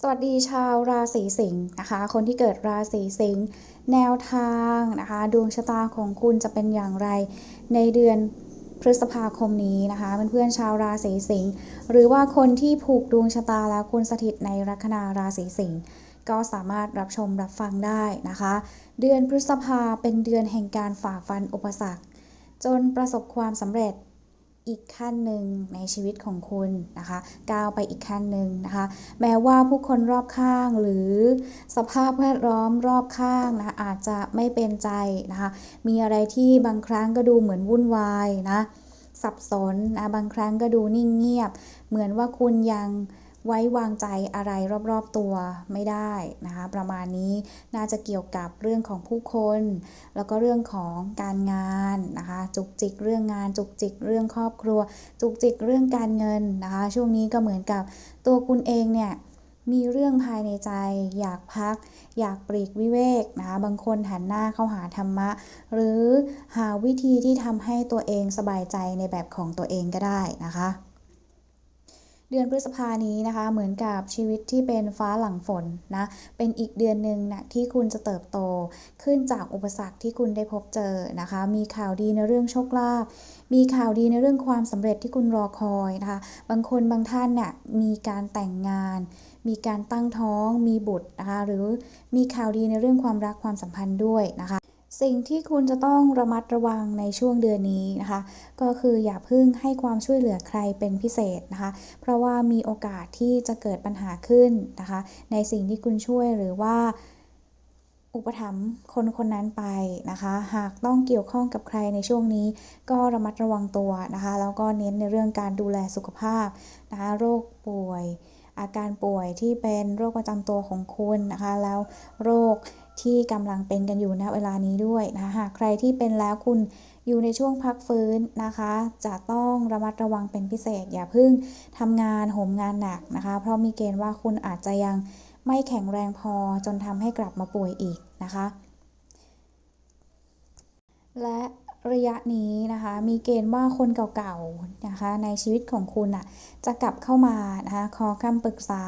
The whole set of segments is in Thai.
สวัสดีชาวราศีสิงห์นะคะ คนที่เกิดราศีสิงห์แนวทางนะคะดวงชะตาของคุณจะเป็นอย่างไรในเดือนพฤษภาคมนี้นะคะเพื่อนๆชาวราศีสิงห์หรือว่าคนที่ผูกดวงชะตาแล้วคุณสถิตในลัคนาราศีสิงห์ก็สามารถรับชมรับฟังได้นะคะ เดือนพฤษภาเป็นเดือนแห่งการฝ่าฟันอุปสรรค จนประสบความสำเร็จ อีกขั้นหนึ่งในชีวิตของคุณนะคะก้าวไปอีกขั้นหนึ่งนะคะแม้ว่าผู้คนรอบข้างหรือสภาพแวดล้อมรอบข้างนะอาจจะไม่เป็นใจนะคะมีอะไรที่บางครั้งก็ดูเหมือนวุ่นวายนะสับสนนะบางครั้งก็ดูนิ่งเงียบ เหมือนว่าคุณยัง ไว้วางใจอะไรรอบๆตัวไม่ได้นะคะประมาณนี้น่าจะเกี่ยวกับเรื่องของผู้คน แล้วก็เรื่องของการงานนะคะจุกจิกเรื่องงาน จุกจิกเรื่องครอบครัว จุกจิกเรื่องการเงินนะคะช่วงนี้ก็เหมือนกับตัวคุณเองเนี่ยมีเรื่องภายในใจ อยากพัก อยากปลีกวิเวกนะคะบางคนหันหน้าเข้าหาธรรมะ หรือหาวิธีที่ทำให้ตัวเองสบายใจในแบบของตัวเองก็ได้นะคะ เดือนพฤษภานี้นะคะ เหมือนกับชีวิตที่เป็นฟ้าหลังฝนนะ เป็นอีกเดือนหนึ่งนะที่คุณจะเติบโต ขึ้นจากอุปสรรคที่คุณได้พบเจอนะคะ มีข่าวดีในเรื่องโชคลาภมีข่าวดีในเรื่องความสำเร็จที่คุณรอคอยนะคะ บางคนบางท่านเนี่ยมีการแต่งงาน มีการตั้งท้อง มีบุตรนะคะ หรือมีข่าวดีในเรื่องความรักความสัมพันธ์ด้วยนะคะ สิ่งที่คุณจะต้องระมัดระวังในช่วงเดือนนี้นะคะ ก็คืออย่าพึ่งให้ความช่วยเหลือใครเป็นพิเศษนะคะ เพราะว่ามีโอกาสที่จะเกิดปัญหาขึ้นนะคะ ในสิ่งที่คุณช่วยหรือว่าอุปถัมภ์คนคนนั้นไปนะคะ หากต้องเกี่ยวข้องกับใครในช่วงนี้ ก็ระมัดระวังตัวนะคะ แล้วก็เน้นในเรื่องการดูแลสุขภาพนะคะโรคป่วย อาการป่วยที่เป็นโรคประจำตัวของคุณนะคะ แล้วโรค ที่กำลังเป็นกันอยู่ณเวลานี้ด้วยนะคะหากใครที่เป็นแล้วคุณอยู่ในช่วงพักฟื้นนะคะ จะต้องระมัดระวังเป็นพิเศษ อย่าเพิ่งทำงานโหมงานหนักนะคะ เพราะมีเกณฑ์ว่าคุณอาจจะยังไม่แข็งแรงพอจนทำให้กลับมาป่วยอีกนะคะ และ ระยะนี้นะคะ มีเกณฑ์ว่าคนเก่าๆนะคะ ในชีวิตของคุณอะจะกลับเข้ามานะคะขอคำปรึกษา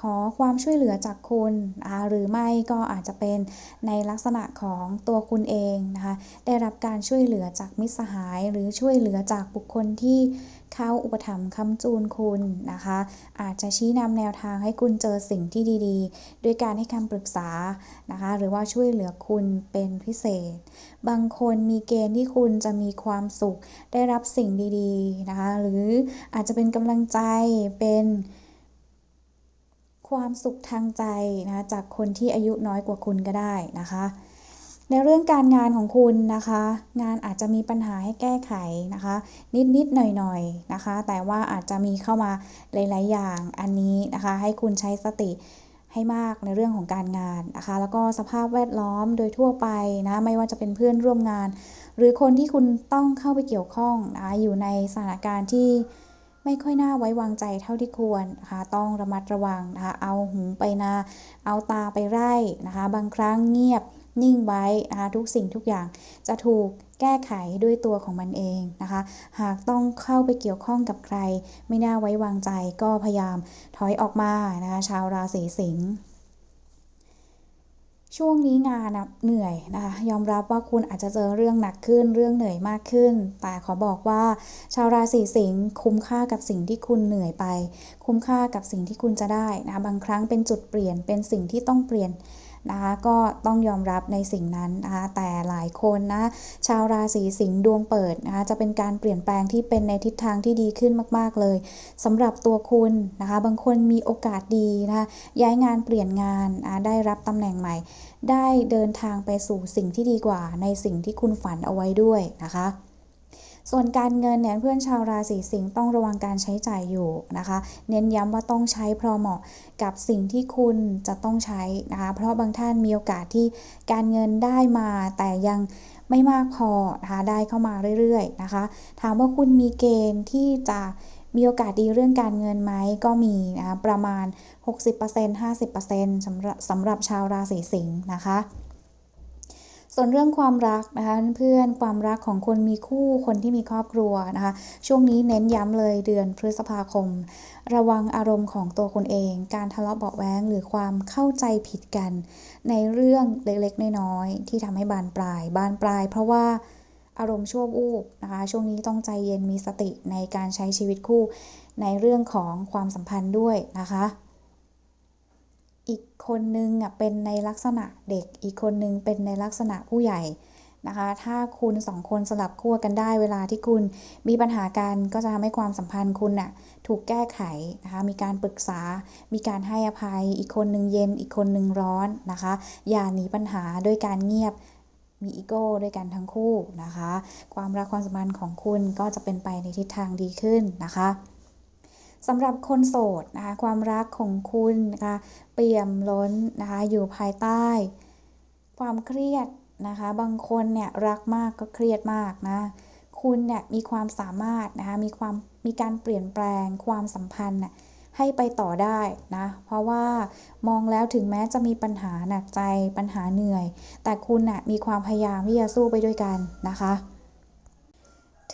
ขอความช่วยเหลือจากคุณนะคะหรือไม่ก็อาจจะเป็นในลักษณะของตัวคุณเองนะคะ ได้รับการช่วยเหลือจากมิตรสหายหรือช่วยเหลือจากบุคคลที่ เข้าอุปถัมภ์คำจูนคุณนะคะ อาจจะชี้นำแนวทางให้คุณเจอสิ่งที่ดีๆ ด้วยการให้คำปรึกษานะคะ หรือว่าช่วยเหลือคุณเป็นพิเศษ บางคนมีเกณฑ์ที่คุณจะมีความสุขได้รับสิ่งดีๆนะคะ หรืออาจจะเป็นกำลังใจเป็นความสุขทางใจนะจากคนที่อายุน้อยกว่าคุณก็ได้นะคะ ในเรื่องการงานของคุณนะคะ งานอาจจะมีปัญหาให้แก้ไขนะคะ นิดๆหน่อยๆนะคะ แต่ว่าอาจจะมีเข้ามาหลาย ๆ อย่างอันนี้นะคะ ให้คุณใช้สติให้มากในเรื่องของการงานนะคะ แล้วก็สภาพแวดล้อมโดยทั่วไปนะไม่ว่าจะเป็นเพื่อนร่วมงาน หรือคนที่คุณต้องเข้าไปเกี่ยวข้องนะคะอยู่ในสถานการณ์ที่ไม่ค่อยน่าไว้วางใจเท่าที่ควรนะคะต้องระมัดระวังนะคะเอาหูไปนา เอาตาไปไร่นะคะ บางครั้งเงียบ นิ่งไว้นะคะทุกสิ่งทุกอย่างจะถูกแก้ไขด้วยตัวของมันเองนะคะ หากต้องเข้าไปเกี่ยวข้องกับใคร ไม่น่าไว้วางใจก็พยายามถอยออกมานะคะชาวราศีสิงห์ช่วงนี้งานเหนื่อยนะคะยอมรับว่าคุณอาจจะเจอเรื่องหนักขึ้นเรื่องเหนื่อยมากขึ้น แต่ขอบอกว่า ชาวราศีสิงห์คุ้มค่ากับสิ่งที่คุณเหนื่อยไป คุ้มค่ากับสิ่งที่คุณจะได้นะบางครั้งเป็นจุดเปลี่ยนเป็นสิ่งที่ต้องเปลี่ยน นะคะก็ต้องยอมรับในสิ่งนั้นนะคะแต่หลายคนนะชาวราศีสิงห์ดวงเปิดนะคะจะเป็นการเปลี่ยนแปลงที่เป็นในทิศทางที่ดีขึ้นมาก ๆ เลยสำหรับตัวคุณนะคะบางคนมีโอกาสดีนะคะย้ายงานเปลี่ยนงานนะได้รับตำแหน่งใหม่ ได้เดินทางไปสู่สิ่งที่ดีกว่า ในสิ่งที่คุณฝันเอาไว้ด้วยนะคะ ส่วนการเงินเนี่ยเพื่อนชาวราศีสิงห์ต้องระวังการใช้จ่ายอยู่นะคะ เน้นย้ำว่าต้องใช้พอเหมาะกับสิ่งที่คุณจะต้องใช้นะคะ เพราะบางท่านมีโอกาสที่การเงินได้มาแต่ยังไม่มากพอนะคะได้เข้ามาเรื่อยๆนะคะ ถามว่าคุณมีเกณฑ์ที่จะมีโอกาสดีเรื่องการเงินไหมก็มีนะคะประมาณ 60% 50%สำหรับสำหรับชาวราศีสิงห์นะคะ ส่วนเรื่องความรักนะคะเพื่อนความรักของคนมีคู่คนที่มีครอบครัวนะคะช่วงนี้เน้นย้ำเลยเดือนพฤษภาคม ระวังอารมณ์ของตัวคุณเอง การทะเลาะเบาแว้งหรือความเข้าใจผิดกัน ในเรื่องเล็กๆ น้อยๆที่ทำให้บานปลายบานปลาย เพราะว่าอารมณ์ชั่ววูบนะคะช่วงนี้ต้องใจเย็นมีสติในการใช้ชีวิตคู่ ในเรื่องของความสัมพันธ์ด้วยนะคะ อีกคนนึงอะเป็นในลักษณะเด็ก อีกคนนึงเป็นในลักษณะผู้ใหญ่นะคะ ถ้าคุณสองคนสลับขั้วกันได้ เวลาที่คุณมีปัญหากันก็จะทำให้ความสัมพันธ์คุณน่ะถูกแก้ไขนะคะ มีการปรึกษา มีการให้อภัย อีกคนนึงเย็น อีกคนนึงร้อนนะคะ อย่าหนีปัญหาด้วยการเงียบ มีอีโก้ด้วยกันทั้งคู่นะคะ ความรักความสัมพันธ์ของคุณก็จะเป็นไปในทิศทางดีขึ้นนะคะ สำหรับคนโสดนะคะความรักของคุณนะคะเปี่ยมล้นนะคะอยู่ภายใต้ ความเครียดนะคะบางคนเนี่ยรักมากก็เครียดมากนะคุณเนี่ยมีความสามารถนะคะมีความมีการเปลี่ยนแปลงความสัมพันธ์น่ะให้ไปต่อได้นะ เพราะว่ามองแล้วถึงแม้จะมีปัญหาหนักใจปัญหาเหนื่อย แต่คุณน่ะมีความพยายามที่จะสู้ไปด้วยกันนะคะ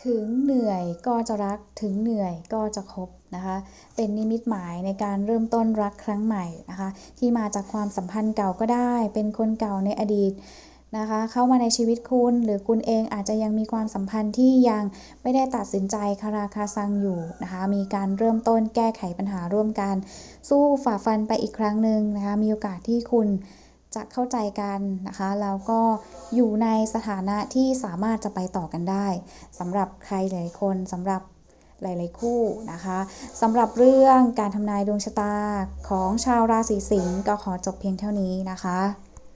ถึงเหนื่อยก็จะรักถึงเหนื่อยก็จะคบนะคะ เป็นนิมิตหมายในการเริ่มต้นรักครั้งใหม่นะคะ ที่มาจากความสัมพันธ์เก่าก็ได้ เป็นคนเก่าในอดีตนะคะ เข้ามาในชีวิตคุณ หรือคุณเองอาจจะยังมีความสัมพันธ์ที่ยังไม่ได้ตัดสินใจคาราคาซังอยู่นะคะ มีการเริ่มต้นแก้ไขปัญหาร่วมกัน สู้ฝ่าฟันไปอีกครั้งหนึ่งนะคะ มีโอกาสที่คุณ จะเข้าใจกันนะคะ แล้วก็อยู่ในสถานะที่สามารถจะไปต่อกันได้สำหรับใครหลายคนสำหรับหลาย ๆ คู่นะคะสำหรับเรื่องการทำนายดวงชะตาของชาวราศีสิงห์ก็ขอจบเพียงเท่านี้นะคะ